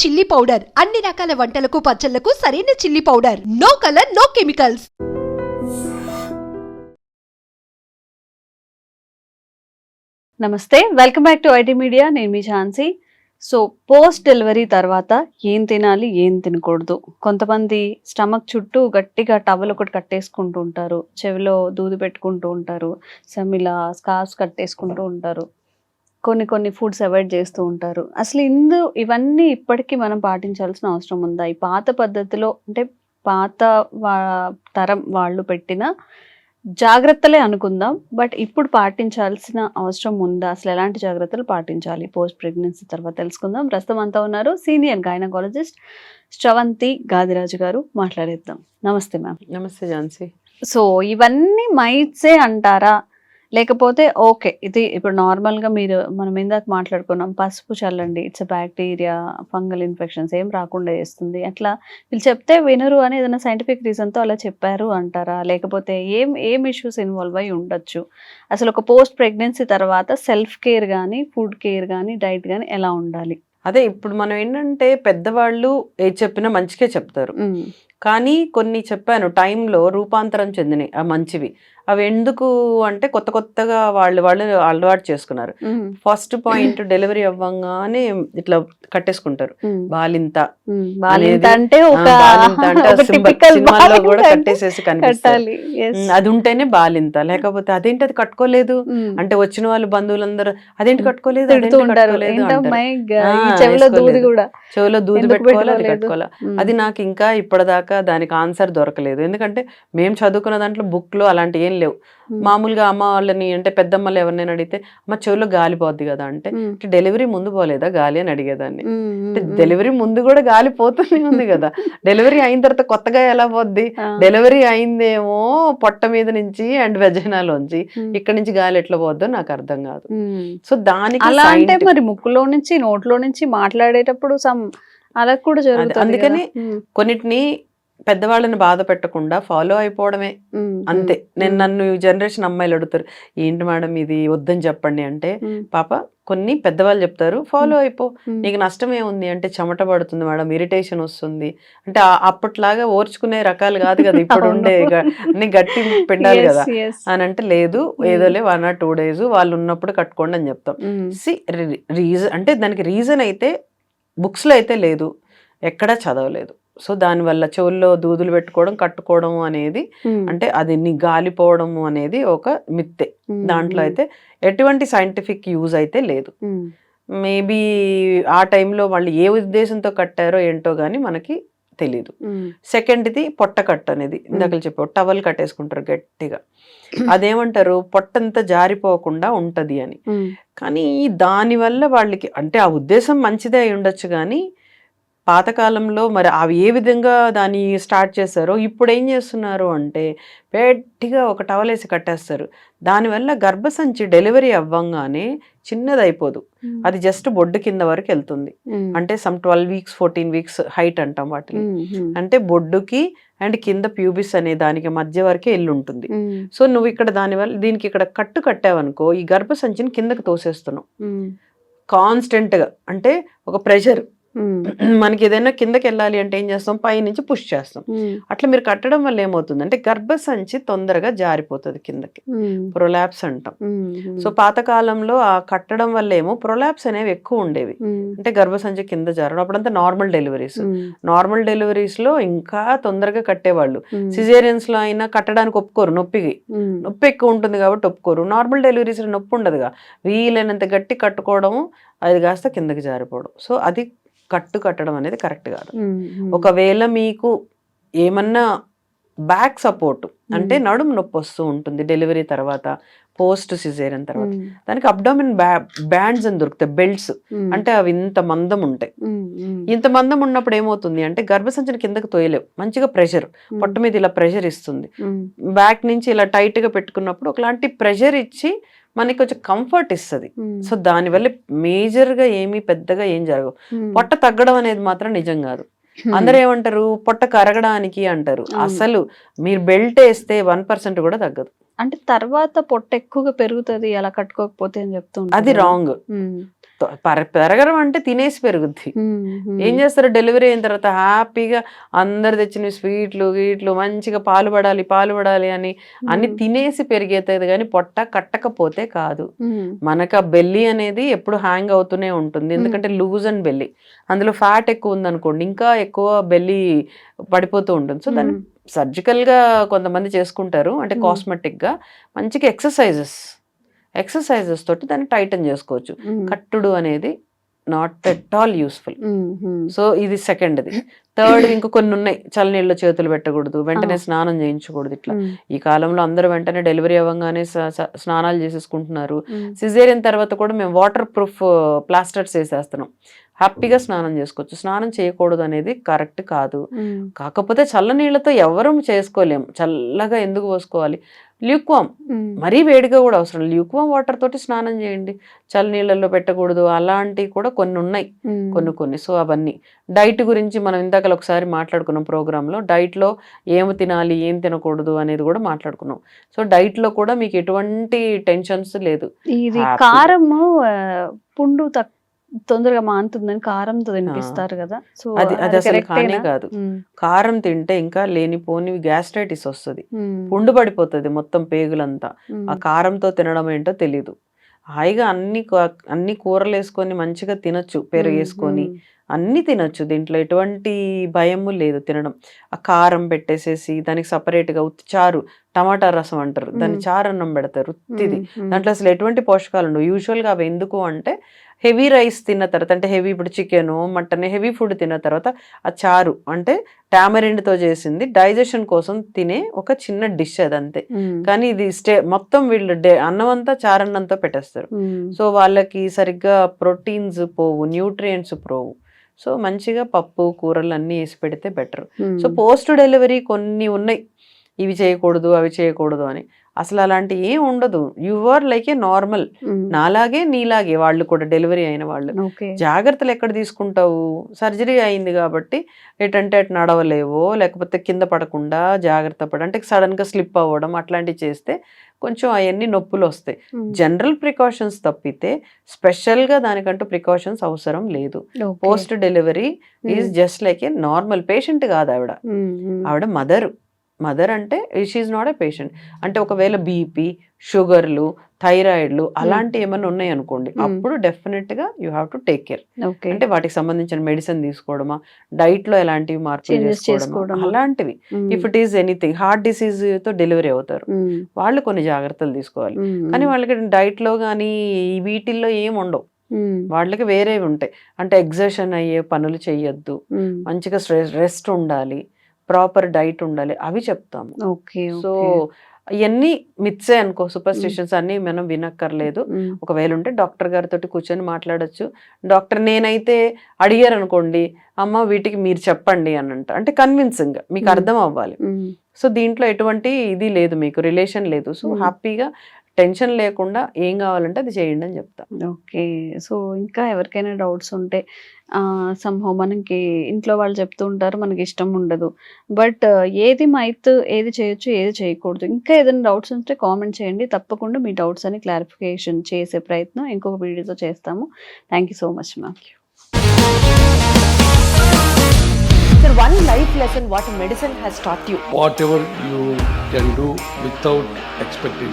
Chilli powder. అన్ని రకాల వంటలకు పచ్చళ్ళకు సరైన chilli powder. No colour no chemicals. నమస్తే welcome back to IT media. నేను మీ ఝాన్సీ. సో పోస్ట్ డెలివరీ తర్వాత ఏం తినాలి ఏం తినకూడదు? కొంతమంది స్టమక్ చుట్టూ గట్టిగా టవల్ ఒకటి కట్టేసుకుంటూ ఉంటారు. చెవిలో దూది పెట్టుకుంటూ ఉంటారు. సమిలా స్కార్ఫ్స్ కట్టేసుకుంటూ ఉంటారు. కొన్ని కొన్ని ఫుడ్స్ అవాయిడ్ చేస్తూ ఉంటారు. అసలు ఇందు ఇవన్నీ ఇప్పటికీ మనం పాటించాల్సిన అవసరం ఉందా? ఈ పాత పద్ధతిలో అంటే పాత తరం వాళ్ళు పెట్టిన జాగ్రత్తలే అనుకుందాం. బట్ ఇప్పుడు పాటించాల్సిన అవసరం ఉందా? అసలు ఎలాంటి జాగ్రత్తలు పాటించాలి? పోస్ట్ ప్రెగ్నెన్సీ తర్వాత తెలుసుకుందాం. ప్రస్తుతం అంతా ఉన్నారు సీనియర్ గైనకాలజిస్ట్ శ్రవంతి గాదిరాజు గారు. మాట్లాడేద్దాం. నమస్తే మ్యామ్. నమస్తే ఝాన్సీ. సో ఇవన్నీ మైట్సే అంటారా? లేకపోతే ఓకే ఇది ఇప్పుడు నార్మల్గా మీరు మనం ఇందాక మాట్లాడుకున్నాం పసుపు చల్లండి ఇట్స్ బ్యాక్టీరియా ఫంగల్ ఇన్ఫెక్షన్స్ ఏం రాకుండా చేస్తుంది అట్లా వీళ్ళు చెప్తే వినరు అని ఏదైనా సైంటిఫిక్ రీజన్తో అలా చెప్పారు అంటారా? లేకపోతే ఏం ఏం ఇష్యూస్ ఇన్వాల్వ్ అయి ఉండొచ్చు? అసలు ఒక పోస్ట్ ప్రెగ్నెన్సీ తర్వాత సెల్ఫ్ కేర్ కానీ ఫుడ్ కేర్ కానీ డైట్ కానీ ఎలా ఉండాలి? అదే ఇప్పుడు మనం ఏంటంటే పెద్దవాళ్ళు ఏది చెప్పినా మంచిగా చెప్తారు. కానీ కొన్ని చెప్పాను టైంలో రూపాంతరం చెందినాయి ఆ మంచివి. అవి ఎందుకు అంటే కొత్త కొత్తగా వాళ్ళు వాళ్ళు అలవాటు చేసుకున్నారు. ఫస్ట్ పాయింట్ డెలివరీ అవ్వంగానే ఇట్లా కట్టేసుకుంటారు. బాలింత అంటే బాలింత కూడా కట్టేసేసి. ఉమ్, అది ఉంటేనే బాలింత. లేకపోతే అదేంటి అది కట్టుకోలేదు. అంటే వచ్చిన వాళ్ళు బంధువులందరూ అదేంటి. కట్టుకోలేదు? చెవిలో దూది పెట్టుకోవాలి అది? కట్టుకోవాలి. అది నాకు ఇంకా ఇప్పటిదాకా దానికి ఆన్సర్ దొరకలేదు. ఎందుకంటే మేము చదువుకున్న దాంట్లో బుక్లో అలాంటి ఏం లేవు ఉమ్. మామూలుగా అమ్మ వాళ్ళని అంటే పెద్దమ్మలు ఎవరినైనా అడిగితే అమ్మ చెవిలో గాలి పోద్ది కదా అంటే ఉమ్. "అంటే డెలివరీ ముందు పోలేదా గాలి అని అడిగేదాన్ని అంటే డెలివరీ ముందు కూడా గాలి పోతూనే ఉంది కదా డెలివరీ అయిన తర్వాత కొత్తగా ఎలా పోద్ది. డెలివరీ అయిందేమో పొట్ట మీద నుంచి అండ్ వెజనాలోంచి. ఇక్కడ నుంచి గాలి ఎట్లా పోద్దో నాకు అర్థం కాదు. సో దానికి అలా అంటే మరి ముక్కులో నుంచి నోట్లో నుంచి మాట్లాడేటప్పుడు సమ్ అలా కూడా జరుగుతుంది అందుకని కొన్నిటిని పెద్దవాళ్ళని బాధ పెట్టకుండా ఫాలో అయిపోవడమే. అంతే. నేను నన్ను ఈ జనరేషన్ అమ్మాయిలు అడుగుతారు ఏంటి మేడం ఇది? వద్దని చెప్పండి. అంటే పాప కొన్ని పెద్దవాళ్ళు చెప్తారు ఫాలో అయిపో. నీకు నష్టం ఏముంది? అంటే చెమట పడుతుంది మేడం ఇరిటేషన్ వస్తుంది. అంటే అప్పట్లాగా ఓర్చుకునే రకాలు కాదు కదా ఇప్పుడు ఉండే అన్ని గట్టి పిండాలి కదా. అని అంటే లేదు ఏదోలే వన్ ఆర్ టూ డేస్ వాళ్ళు ఉన్నప్పుడు కట్టుకోండి అని చెప్తాం. సి రీజన్ అంటే దానికి రీజన్ అయితే బుక్స్లో అయితే లేదు. ఎక్కడా చదవలేదు. సో దానివల్ల చెవుల్లో దూదులు పెట్టుకోవడం కట్టుకోవడం అనేది అంటే అది నీ గాలిపోవడం అనేది ఒక మిత్తే. దాంట్లో అయితే ఎటువంటి సైంటిఫిక్ యూజ్ అయితే లేదు. మేబీ ఆ టైంలో వాళ్ళు ఏ ఉద్దేశంతో కట్టారో ఏంటో కానీ మనకి తెలియదు ఉమ్, సెకండ్ది పొట్ట కట్టు అనేది ఇందాక చెప్పావు టవల్ కట్టేసుకుంటారు గట్టిగా. అదేమంటారు? పొట్టంతా జారిపోకుండా ఉంటది అని. కానీ దానివల్ల వాళ్ళకి అంటే ఆ ఉద్దేశం మంచిదే అయి ఉండొచ్చు కానీ పాతకాలంలో మరి అవి ఏ విధంగా దాన్ని స్టార్ట్ చేశారో ఇప్పుడు ఏం చేస్తున్నారు అంటే గట్టిగా ఒక టవల్ వేసి కట్టేస్తారు. దానివల్ల గర్భసంచి డెలివరీ అవ్వంగానే చిన్నది అయిపోదు ఉమ్, అది జస్ట్ బొడ్డు కింద వరకు వెళ్తుంది. అంటే some twelve weeks fourteen weeks height అంటాం వాటిని. అంటే బొడ్డుకి అండ్ కింద ప్యూబిస్ అనే దానికి మధ్య వరకే ఎల్లు ఉంటుంది సో నువ్వు ఇక్కడ దానివల్ల దీనికి ఇక్కడ కట్టు కట్టావనుకో ఈ గర్భసంచిని కిందకి తోసేస్తున్నావు. ఉమ్, కాన్స్టెంట్గా. అంటే ఒక ప్రెషర్ మనకి ఏదైనా కిందకి వెళ్ళాలి అంటే ఏం చేస్తాం? పై నుంచి పుష్ చేస్తాం. అట్లా మీరు కట్టడం వల్ల ఏమవుతుంది అంటే గర్భసంచి తొందరగా జారిపోతుంది కిందకి. ప్రొలాప్స్ అంటాం. సో పాతకాలంలో ఆ కట్టడం వల్ల ఏమో ప్రొలాప్స్ అనేవి ఎక్కువ ఉండేవి. అంటే గర్భసంచి కింద జారడం అప్పుడంతా నార్మల్ డెలివరీస్. నార్మల్ డెలివరీస్లో ఇంకా తొందరగా కట్టేవాళ్ళు. సిజేరియన్స్లో అయినా కట్టడానికి ఒప్పుకోరు నొప్పికి. నొప్పి ఎక్కువ ఉంటుంది కాబట్టి ఒప్పుకోరు. నార్మల్ డెలివరీస్ నొప్పి ఉండదుగా. వీలైనంత గట్టి కట్టుకోవడము అది కాస్త కిందకి జారిపోవడం. సో అది కట్టు కట్టడం అనేది కరెక్ట్ కాదు. ఒకవేళ మీకు ఏమన్నా బ్యాక్ సపోర్ట్ అంటే నడుము నొప్పి వస్తూ ఉంటుంది డెలివరీ తర్వాత పోస్ట్ సిజేరియన్ తర్వాత దానికి అబ్డామిన్ బ్యాండ్స్ అని దొరుకుతాయి బెల్ట్స్. అంటే అవి ఇంత మందం ఉంటాయి. ఇంత మందం ఉన్నప్పుడు ఏమవుతుంది అంటే గర్భసంచిని కిందకి తోయలేవు మంచిగా ప్రెషర్ పొట్ట మీద ఇలా ప్రెషర్ ఇస్తుంది. బ్యాక్ నుంచి ఇలా టైట్గా పెట్టుకున్నప్పుడు ఒకలాంటి ప్రెషర్ ఇచ్చి మనకి కొంచెం కంఫర్ట్ ఇస్తుంది. సో దానివల్ల మేజర్గా ఏమీ పెద్దగా ఏం జరగవు. పొట్ట తగ్గడం అనేది మాత్రం నిజం కాదు. అందరూ ఏమంటారు? పొట్ట కరగడానికి అంటారు. అసలు మీరు బెల్ట్ వేస్తే వన్ పర్సెంట్ కూడా తగ్గదు. అంటే తర్వాత పొట్ట ఎక్కువగా పెరుగుతది అలా కట్టుకోకపోతే అని చెప్తూ ఉంటారు అది. రాంగ్ పెరగడం అంటే తినేసి పెరుగుద్ది. ఏం చేస్తారు? డెలివరీ అయిన తర్వాత హ్యాపీగా అందరు తెచ్చిన స్వీట్లు గీట్లు మంచిగా పాలు పడాలి పాలు పడాలి అని అన్ని తినేసి పెరిగేతుంది కానీ పొట్ట కట్టకపోతే కాదు. మనకు ఆ బెల్లి అనేది ఎప్పుడు హ్యాంగ్ అవుతూనే ఉంటుంది. ఎందుకంటే లూజ్ అండ్ బెల్లి. అందులో ఫ్యాట్ ఎక్కువ ఉందనుకోండి ఇంకా ఎక్కువ బెల్లి పడిపోతూ ఉంటుంది. సో దాన్ని ఉమ్, సర్జికల్గా కొంతమంది చేసుకుంటారు. అంటే Hmm. కాస్మెటిక్గా మంచిగా ఎక్సర్సైజెస్. ఎక్సర్సైజెస్ తోటి దాన్ని టైటన్ చేసుకోవచ్చు. కట్టుడు అనేది not at all useful. So ఇది సెకండ్ది. థర్డ్ ఇంకో కొన్ని ఉన్నాయి. చల్లనీళ్ళు చేతులు పెట్టకూడదు. వెంటనే. స్నానం చేయించకూడదు ఇట్లా. ఈ కాలంలో అందరూ వెంటనే డెలివరీ అవ్వగానే స్నానాలు చేసేసుకుంటున్నారు. సిజేరియన్ తర్వాత కూడా మేము వాటర్ ప్రూఫ్ ప్లాస్టర్స్ వేసేస్తున్నాం. హ్యాపీగా స్నానం చేసుకోవచ్చు. స్నానం చేయకూడదు అనేది కరెక్ట్ కాదు. కాకపోతే చల్ల నీళ్ళతో ఎవరూ చేసుకోలేం చల్లగా ఎందుకు పోసుకోవాలి? ల్యూక్వామ్. మరీ వేడిగా కూడా అవసరం ల్యూక్వామ్ వాటర్ తోటి స్నానం చేయండి. చల్ల నీళ్ళల్లో పెట్టకూడదు. అలాంటివి కూడా కొన్ని ఉన్నాయి. కొన్ని కొన్ని. సో అవన్నీ. డైట్ గురించి మనం ఇందాక ఒకసారి మాట్లాడుకున్నాం ప్రోగ్రాంలో. డైట్లో ఏమి తినాలి ఏం తినకూడదు అనేది కూడా మాట్లాడుకున్నాం. సో డైట్లో కూడా మీకు ఎటువంటి టెన్షన్స్ లేదు. ఇది. కారము పుండు తక్- తొందరగా మానుతుందని కారంతో తినిపిస్తారు కదా. సో అది అది అసలు కానే? కాదు. కారం తింటే ఇంకా లేనిపోని గ్యాస్ట్రైటిస్ వస్తుంది. పుండు పడిపోతుంది మొత్తం పేగులంతా. ఆ కారంతో తినడం ఏంటో తెలీదు. హాయిగా అన్ని అన్ని కూరలు వేసుకొని మంచిగా తినొచ్చు పెరుగు ఉమ్, వేసుకొని. అన్ని తినొచ్చు దీంట్లో ఎటువంటి భయము లేదు తినడం. ఆ కారం పెట్టేసేసి దానికి సపరేట్గా ఉత్తి చారు టమాటా రసం అంటారు. దాన్ని. చారు అన్నం పెడతారు ఉత్తిది. దాంట్లో అసలు ఎటువంటి పోషకాలు ఉండవు. యూజువల్గా అవి ఎందుకు అంటే హెవీ రైస్ తిన్న తర్వాత అంటే హెవీ ఇప్పుడు చికెన్ మటన్ హెవీ ఫుడ్ తిన్న తర్వాత ఆ చారు అంటే టామరిండ్తో చేసింది. డైజెషన్ కోసం తినే ఒక చిన్న డిష్ అది అంతే కానీ ఇది స్టే మొత్తం వీళ్ళు డే అన్నం అంతా చారన్నంతో పెట్టేస్తారు. సో వాళ్ళకి సరిగ్గా ప్రోటీన్స్ పోవు న్యూట్రియంట్స్ పోవు. సో మంచిగా పప్పు కూరలు అన్నీ వేసి పెడితే బెటర్. సో పోస్ట్ డెలివరీ కొన్ని ఉన్నాయి. ఇవి చేయకూడదు అవి చేయకూడదు అని. అసలు అలాంటి ఏం ఉండదు. You are like a normal నాలాగే నీలాగే వాళ్ళు కూడా డెలివరీ అయిన వాళ్ళు. జాగ్రత్తలు ఎక్కడ తీసుకుంటావు? సర్జరీ అయింది కాబట్టి ఎటంటే అటు నడవలేవో లేకపోతే కింద పడకుండా జాగ్రత్త పడ అంటే సడన్గా స్లిప్ అవ్వడం అట్లాంటివి చేస్తే కొంచెం అవన్నీ నొప్పులు వస్తాయి. జనరల్ ప్రికాషన్స్ తప్పితే స్పెషల్గా దానికంటూ ప్రికాషన్స్ అవసరం లేదు. Post delivery is just like a normal patient కాదు ఆవిడ. ఉమ్, ఉమ్, ఆవిడ మదర్ మదర్ అంటే షీఈ్ నాట్ ఏ పేషెంట్ అంటే ఒకవేళ బీపీ షుగర్లు థైరాయిడ్లు అలాంటి ఏమైనా ఉన్నాయి అనుకోండి Hmm. అప్పుడు డెఫినెట్గా you have to take care అంటే వాటికి సంబంధించిన మెడిసిన్ తీసుకోవడమా డైట్లో ఎలాంటివి మార్పులు చేసుకోవడమా? అలాంటివి. If it is anything heart డిసీజ్తో delivery అవుతారు. ఉమ్, వాళ్ళు కొన్ని జాగ్రత్తలు తీసుకోవాలి. కానీ వాళ్ళకి డైట్లో కానీ ఈ వీటిల్లో ఏం ఉండవు. వాళ్ళకి వేరేవి ఉంటాయి. అంటే ఎగ్జర్షన్ అయ్యే పనులు చేయొద్దు మంచిగా రెస్ట్ ఉండాలి. ప్రాపర్ డైట్ ఉండాలి అవి చెప్తాము. Okay so. ఇవన్నీ మిత్సే అనుకో సూపర్ స్టిషన్స్ అన్ని మనం వినక్కర్లేదు. ఒకవేళ ఉంటే డాక్టర్ గారితో కూర్చొని మాట్లాడొచ్చు. డాక్టర్ నేనైతే అడిగారు అనుకోండి అమ్మ వీటికి మీరు చెప్పండి అని అంట అంటే కన్విన్సింగ్ మీకు. అర్థం అవ్వాలి. సో దీంట్లో ఎటువంటి ఇది లేదు మీకు రిలేషన్ లేదు. సో. హ్యాపీగా టెన్షన్ లేకుండా ఏం కావాలంటే అది చేయండి అని చెప్తా. ఓకే. సో ఇంకా ఎవరికైనా డౌట్స్ ఉంటే సంహో మనకి ఇంట్లో వాళ్ళు చెప్తూ ఉంటారు మనకి ఇష్టం ఉండదు. బట్ ఏది మైత్ ఏది చేయొచ్చు ఏది చేయకూడదు. ఇంకా ఏదైనా డౌట్స్ ఉంటే కామెంట్ చేయండి. తప్పకుండా మీ డౌట్స్ అని క్లారిఫికేషన్ చేసే ప్రయత్నం ఇంకొక వీడియోతో చేస్తాము. Thank you so much ma'am Sir, one life lesson what medicine has taught you. whatever you can do without expecting.